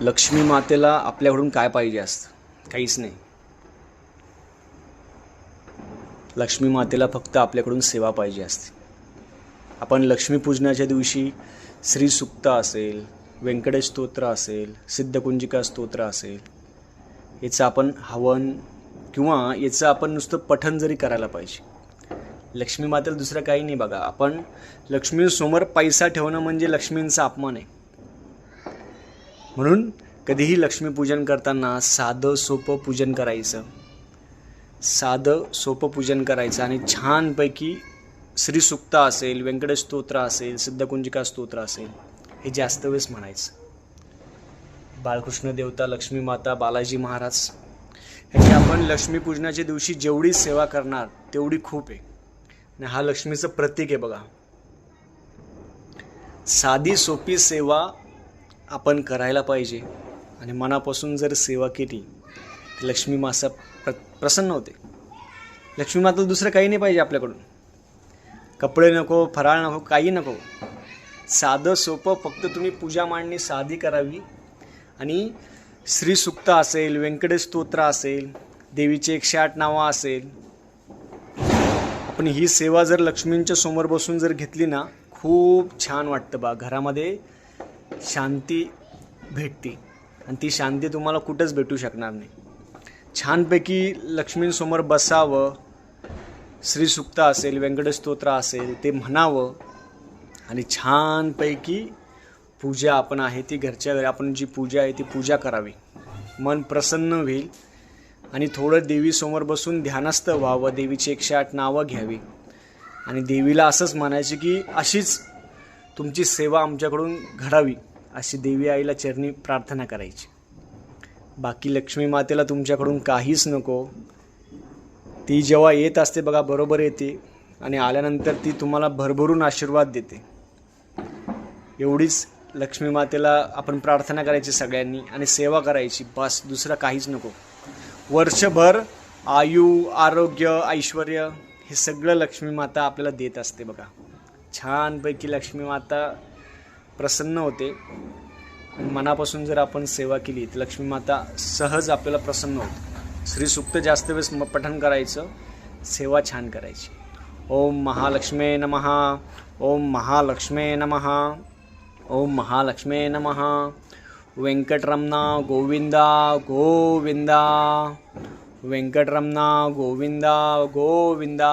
लक्ष्मी मातेला आपल्याकडून काय पाहिजे असतं? काहीच नाही. लक्ष्मी मातेला फक्त आपल्याकडून सेवा पाहिजे असते. आपण लक्ष्मीपूजनाच्या दिवशी श्री सुक्ता असेल व्यंकटेश स्तोत्र असेल सिद्धकुंजिका स्तोत्र असेल याचं आपण हवन किंवा याचं आपण नुसतं पठण जरी करायला पाहिजे. लक्ष्मी मातेला दुसरं काही नाही बघा. आपण लक्ष्मीसमोर पैसा ठेवणं म्हणजे लक्ष्मींचा अपमान आहे. म्हणून कधीही लक्ष्मीपूजन करताना साधं सोपं पूजन करायचं. साधं सोपं पूजन करायचं आणि छानपैकी श्रीसुक्त असेल व्यंकटेश स्तोत्र असेल सिद्धकुंजिका स्तोत्र असेल हे जास्त वेळेस म्हणायचं. बाळकृष्ण देवता लक्ष्मी माता बालाजी महाराज ह्याची आपण लक्ष्मीपूजनाच्या दिवशी जेवढी सेवा करणार तेवढी खूप आहे. आणि हा लक्ष्मीचं प्रतीक आहे बघा. साधी सोपी सेवा आपण करायला पाहिजे. आणि मनापासून जर सेवा केली तर लक्ष्मी मासा प्र प्रसन्न होते. लक्ष्मी माता दुसरं काही नाही पाहिजे आपल्याकडून. कपडे नको फराळ नको काही नको. साधं सोपं फक्त तुम्ही पूजा मांडणी साधी करावी. आणि श्रीसुक्त असेल व्यंकटेश स्तोत्र असेल देवीचे एकशे आठ नावं असेल. आपण ही सेवा जर लक्ष्मींच्या समोर बसून जर घेतली ना खूप छान वाटतं बा. घरामध्ये शांती भेटते. आणि ती शांती तुम्हाला कुठंच भेटू शकणार नाही. छानपैकी लक्ष्मींसमोर बसावं. श्रीसुक्त असेल व्यंकटस्तोत्र असेल ते म्हणावं. आणि छानपैकी पूजा आपण आहे ती घरच्या घरी आपण जी पूजा आहे ती पूजा करावी. मन प्रसन्न होईल. आणि थोडं देवीसमोर बसून ध्यानस्थ व्हावं देवीची एकशे आठ नावं घ्यावी. आणि देवीला असंच म्हणायचं की अशीच तुमची सेवा आमच्याकडून घडावी अशी देवी आईला चरणी प्रार्थना करायची. बाकी लक्ष्मी मातेला तुमच्याकडून काहीच नको. ती जेव्हा येत असते बघा बरोबर येते आणि आल्यानंतर ती तुम्हाला भरभरून आशीर्वाद देते. एवढीच लक्ष्मी मातेला आपण प्रार्थना करायची सगळ्यांनी आणि सेवा करायची. बस दुसरं काहीच नको. वर्षभर आयु आरोग्य ऐश्वर हे सगळं लक्ष्मी माता आपल्याला देत असते बघा. छानपैकी लक्ष्मी माता प्रसन्न होते. मनापासून जर आपण सेवा केली तर लक्ष्मी माता सहज आपल्याला प्रसन्न होते. श्रीसुक्त जास्त वेळेस पठन पठण करायचं सेवा छान करायची. ओम महालक्ष्मे नमहा ओम महालक्ष्मे नमः ओम महालक्ष्मे नमहा व्यंकटरमना गोविंदा गोविंदा व्यंकटरमना गोविंदा गोविंदा.